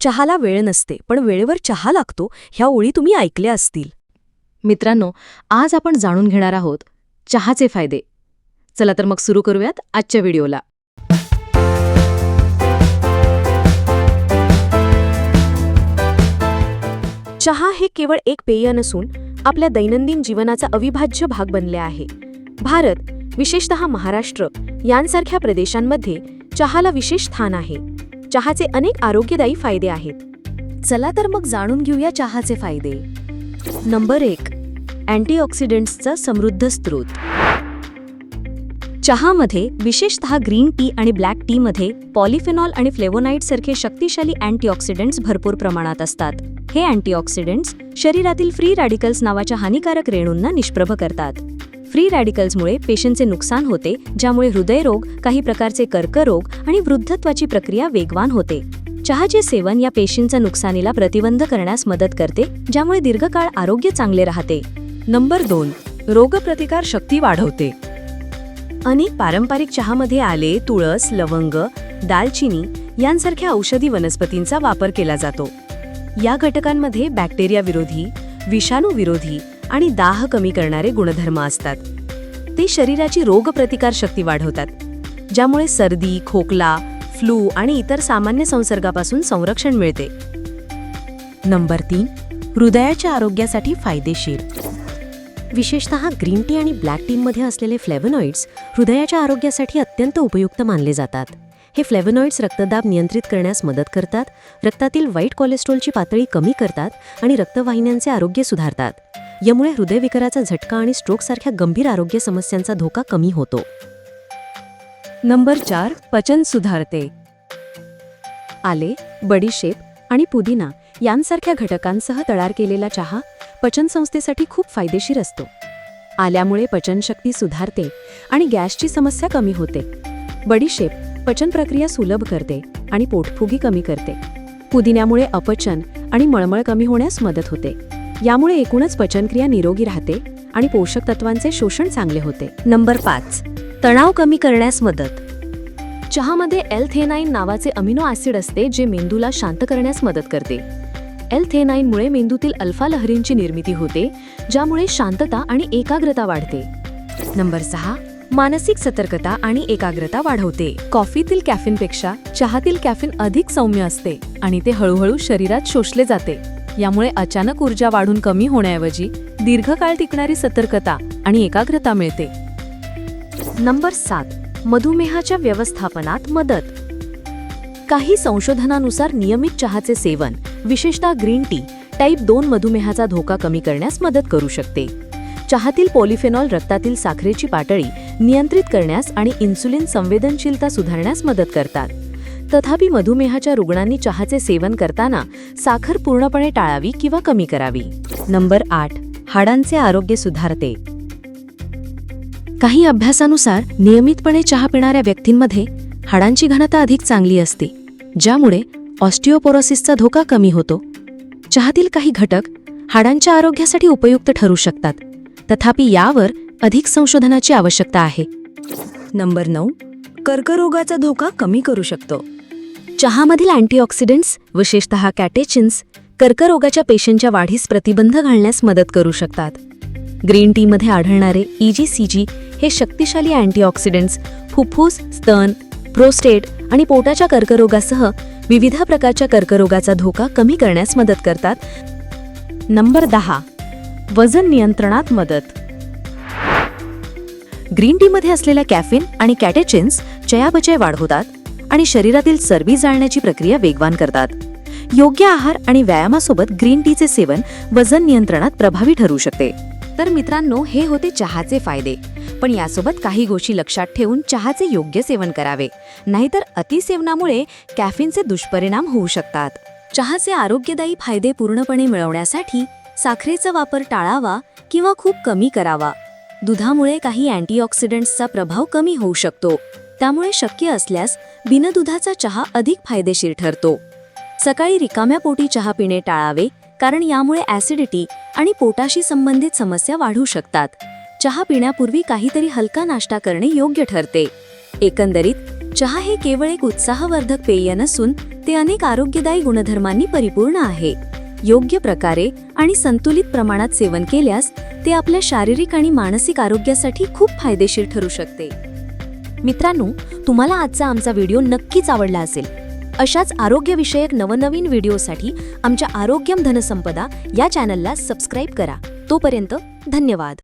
चहाला वेळ नसते पण वेळेवर चहा लागतो ह्या ओळी तुम्ही ऐकल्या असतील. मित्रांनो आज आपण जाणून घेणार आहोत चहाचे फायदे. चला तर मग सुरू करूयात आजच्या व्हिडिओला. चहा हे केवळ एक पेय नसून आपल्या दैनंदिन जीवनाचा अविभाज्य भाग बनले आहे. भारत विशेषतः महाराष्ट्र यांसारख्या प्रदेशांमध्ये चहाला विशेष स्थान आहे. चहाचे अनेक आरोग्यदायी फायदे आहेत. चला तर मग जाणून घेऊया चहाचे फायदे. नंबर एक अँटीऑक्सिडंट्सचा समृद्ध स्रोत. चहामध्ये विशेषतः ग्रीन टी आणि ब्लॅक टीमध्ये पॉलिफेनॉल आणि फ्लेवोनाइडसारखे शक्तिशाली अँटीऑक्सिडंट्स भरपूर प्रमाणात असतात. हे अँटीऑक्सिडंट्स शरीरातील फ्री रॅडिकल्स नावाच्या हानिकारक रेणूंना निष्प्रभ करतात. फ्री रॅडिकल्समुळे पेशींचे नुकसान होते ज्यामुळे हृदयरोग काही प्रकारचे कर्करोग आणि वृद्धत्वाची प्रक्रिया वेगवान होते. चहाचे सेवन या पेशींच्या नुकसानीला प्रतिबंध करण्यास मदत करते ज्यामुळे दीर्घकाळ आरोग्य चांगले राहते. नंबर दोन रोगप्रतिकार शक्ती वाढवते. अनेक पारंपरिक चहामध्ये आले तुळस लवंग दालचिनी यांसारख्या औषधी वनस्पतींचा वापर केला जातो. या घटकांमध्ये बॅक्टेरिया विरोधी विषाणू विरोधी आणि दाह कमी करणारे गुणधर्म असतात. ते शरीराची रोगप्रतिकार शक्ती वाढवतात ज्यामुळे सर्दी खोकला फ्लू आणि इतर सामान्य संसर्गापासून संरक्षण मिळते. नंबर तीन हृदयाच्या आरोग्यासाठी फायदेशीर. विशेषतः ग्रीन टी आणि ब्लॅक टीमध्ये असलेले फ्लेवनॉइड्स हृदयाच्या आरोग्यासाठी अत्यंत उपयुक्त मानले जातात. हे फ्लेवनॉइड्स रक्तदाब नियंत्रित करण्यास मदत करतात रक्तातील वाईट कोलेस्ट्रॉलची पातळी कमी करतात आणि रक्तवाहिन्यांचे आरोग्य सुधारतात. यामुळे हृदयविकाराचा झटका आणि स्ट्रोकसारख्या गंभीर आरोग्य समस्यांचा धोका कमी होतो. नंबर चार पचन सुधारते. आले बडीशेप आणि पुदिना यांसारख्या घटकांसह तयार केलेला चहा पचनसंस्थेसाठी खूप फायदेशीर असतो. आल्यामुळे पचनशक्ती सुधारते आणि गॅसची समस्या कमी होते. बडीशेप पचन प्रक्रिया सुलभ करते आणि पोटफुगी कमी करते. पुदिन्यामुळे अपचन आणि मळमळ कमी होण्यास मदत होते. यामुळे एकूणच पचनक्रिया निरोगी राहते आणि पोषक तत्वांचे शोषण चांगले होते. नंबर पाच तणाव कमी करण्यास मदत. चहामध्ये एलथेनाईन नावाचे अमिनो ॲसिड असते जे मेंदूला शांत करण्यास मदत करते. एलथेनाईनमुळे मेंदूतील अल्फा लहरींची निर्मिती होते ज्यामुळे शांतता आणि एकाग्रता वाढते. नंबर सहा मानसिक सतर्कता आणि एकाग्रता वाढवते. कॉफीतील कॅफिनपेक्षा चहातील कॅफिन अधिक सौम्य असते आणि ते हळूहळू शरीरात शोषले जाते. यामुळे अचानक ऊर्जा वाढून कमी होण्याऐवजी दीर्घकाळ टिकणारी सतर्कता आणि एकाग्रता मिळते. नंबर सात मधुमेहाच्या व्यवस्थापनात मदत. काही संशोधनानुसार नियमित चहाचे सेवन विशेषतः ग्रीन टी टाईप दोन मधुमेहाचा धोका कमी करण्यास मदत करू शकते. चहातील पॉलिफेनॉल रक्तातील साखरेची पातळी नियंत्रित करण्यास आणि इन्सुलिन संवेदनशीलता सुधारण्यास मदत करतात. तथापि मधुमेहाच्या रुग्णांनी चहाचे सेवन करताना साखर पूर्णपणे टाळावी किंवा कमी करावी. नंबर आठ हाडांचे आरोग्य सुधारते. काही अभ्यासानुसार नियमितपणे चहा पिणाऱ्या व्यक्तींमध्ये हाडांची घनता अधिक चांगली असते ज्यामुळे ऑस्टिओपोरोसिसचा धोका कमी होतो. चहातील काही घटक हाडांच्या आरोग्यासाठी उपयुक्त ठरू शकतात तथापि यावर अधिक संशोधनाची आवश्यकता आहे. नंबर नऊ कर्करोगाचा धोका कमी करू शकतो. चहामधील अँटीऑक्सिडंट्स विशेषतः कॅटेचिन्स कर्करोगाच्या पेशींच्या वाढीस प्रतिबंध घालण्यास मदत करू शकतात. ग्रीन टीमध्ये आढळणारे ईजीसीजी हे शक्तिशाली अँटीऑक्सिडंट्स फुफ्फूस स्तन प्रोस्टेट आणि पोटाच्या कर्करोगासह विविध प्रकारच्या कर्करोगाचा धोका कमी करण्यास मदत करतात. नंबर दहा वजन नियंत्रणात मदत. ग्रीन टीमध्ये असलेल्या कॅफिन आणि कॅटेचिन्स चयापचय वाढवतात आणि शरीरातील चरबी जाळण्याची प्रक्रिया वेगवान करतात. योग्य आहार आणि व्यायामासोबत ग्रीन टीचे सेवन वजन नियंत्रणात प्रभावी ठरू शकते. तर मित्रांनो हे होते चहाचे फायदे. पण यासोबत काही गोष्टी लक्षात ठेवून चहाचे योग्य सेवन करावे. नाहीतर अतिसेवनामुळे कॅफिनचे दुष्परिणाम होऊ शकतात. चहाचे आरोग्यदायी फायदे पूर्णपणे मिळवण्यासाठी साखरेचा वापर टाळावा किंवा खूप कमी करावा. दुधामुळे काही अँटीऑक्सिडंट्सचा प्रभाव कमी होऊ शकतो. त्यामुळे शक्य असल्यास बिनदुधाचा चहा अधिक फायदेशीर ठरतो. सकाळी रिकाम्या पोटी चहा पिणे टाळावे कारण यामुळे ॲसिडिटी आणि पोटाशी संबंधित समस्या वाढू शकतात. चहा पिण्यापूर्वी काहीतरी हलका नाश्ता करणे योग्य ठरते. एकंदरीत चहा हे केवळ एक उत्साहवर्धक पेय नसून ते अनेक आरोग्यदायी गुणधर्मांनी परिपूर्ण आहे. योग्य प्रकारे आणि संतुलित प्रमाणात सेवन केल्यास ते आपल्या शारीरिक आणि मानसिक आरोग्यासाठी खूप फायदेशीर ठरू शकते. मित्रांनो तुम्हाला आजचा आमचा व्हिडिओ नक्कीच आवडला असेल. अशाच आरोग्यविषयक नवनवीन व्हिडिओसाठी आमच्या आरोग्यम धनसंपदा या चॅनलला सबस्क्राईब करा. तोपर्यंत धन्यवाद.